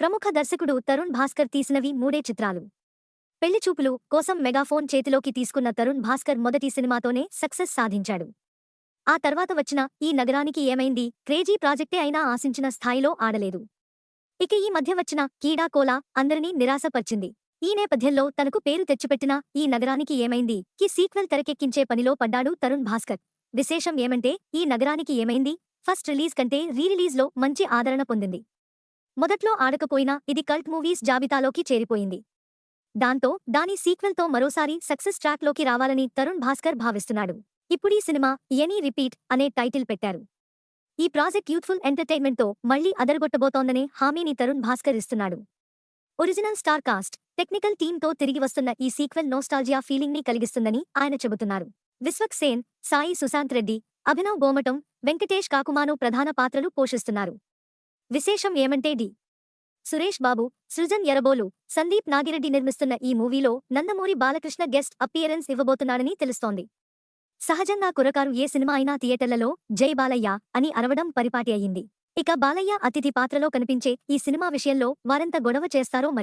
ప్రముఖ దర్శకుడు తరుణ్ భాస్కర్ తీసినవి మూడే చిత్రాలు. పెళ్ళిచూపులు కోసం మెగాఫోన్ చేతిలోకి తీసుకున్న తరుణ్ భాస్కర్ మొదటి సినిమాతోనే సక్సెస్ సాధించాడు. ఆ తర్వాత వచ్చిన ఈ నగరానికి ఏమైంది? క్రేజీ ప్రాజెక్టే అయినా ఆశించిన స్థాయిలో ఆడలేదు. ఇక ఈ మధ్య వచ్చిన కీడా కోలా అందరినీ నిరాశపర్చింది. ఈ నేపథ్యంలో తనకు పేరు తెచ్చిపెట్టిన ఈ నగరానికి ఏమైంది? కి సీక్వెల్ తెరకెక్కించే పనిలో పడ్డాడు తరుణ్ భాస్కర్. విశేషం ఏమంటే ఈ నగరానికి ఏమైంది? ఫస్ట్ రిలీజ్ కంటే రీరిలీజ్లో మంచి ఆదరణ పొందింది. మొదట్లో ఆడకపోయినా ఇది కల్ట్ మూవీస్ జాబితాలోకి చేరిపోయింది. దాంతో దాని సీక్వెల్తో మరోసారి సక్సెస్ ట్రాక్లోకి రావాలని తరుణ్ భాస్కర్ భావిస్తున్నాడు. ఇప్పుడీ సినిమా ఎనీ రిపీట్ అనే టైటిల్ పెట్టారు. ఈ ప్రాజెక్ట్ యూత్ఫుల్ ఎంటర్టైన్మెంట్తో మళ్ళీ అదరగొట్టబోతోందనే హామీని తరుణ్ భాస్కర్ ఇస్తున్నాడు. ఒరిజినల్ స్టార్ కాస్ట్ టెక్నికల్ టీంతో తిరిగి వస్తున్న ఈ సీక్వెల్ నోస్టాల్జియా ఫీలింగ్ని కలిగిస్తుందని ఆయన చెబుతున్నారు. విశ్వక్ సేన్ సాయి సుశాంత్ రెడ్డి అభినవ్ గోమటం వెంకటేష్ కాకుమాను ప్రధాన పాత్రలు పోషిస్తున్నారు. విశేషం ఏమంటే డి. సురేష్ బాబు సృజన్ ఎరబోలు సందీప్ నాగిరెడ్డి నిర్మిస్తున్న ఈ మూవీలో నందమూరి బాలకృష్ణ గెస్ట్ అపియరెన్స్ ఇవ్వబోతున్నాడని తెలుస్తోంది. సహజంగా కురకారు ఏ సినిమా అయినా థియేటర్లలో జై బాలయ్య అని అరవడం పరిపాటి అయింది. ఇక బాలయ్య అతిథి పాత్రలో కనిపించే ఈ సినిమా విషయంలో వారెంత గొడవ చేస్తారో మరి.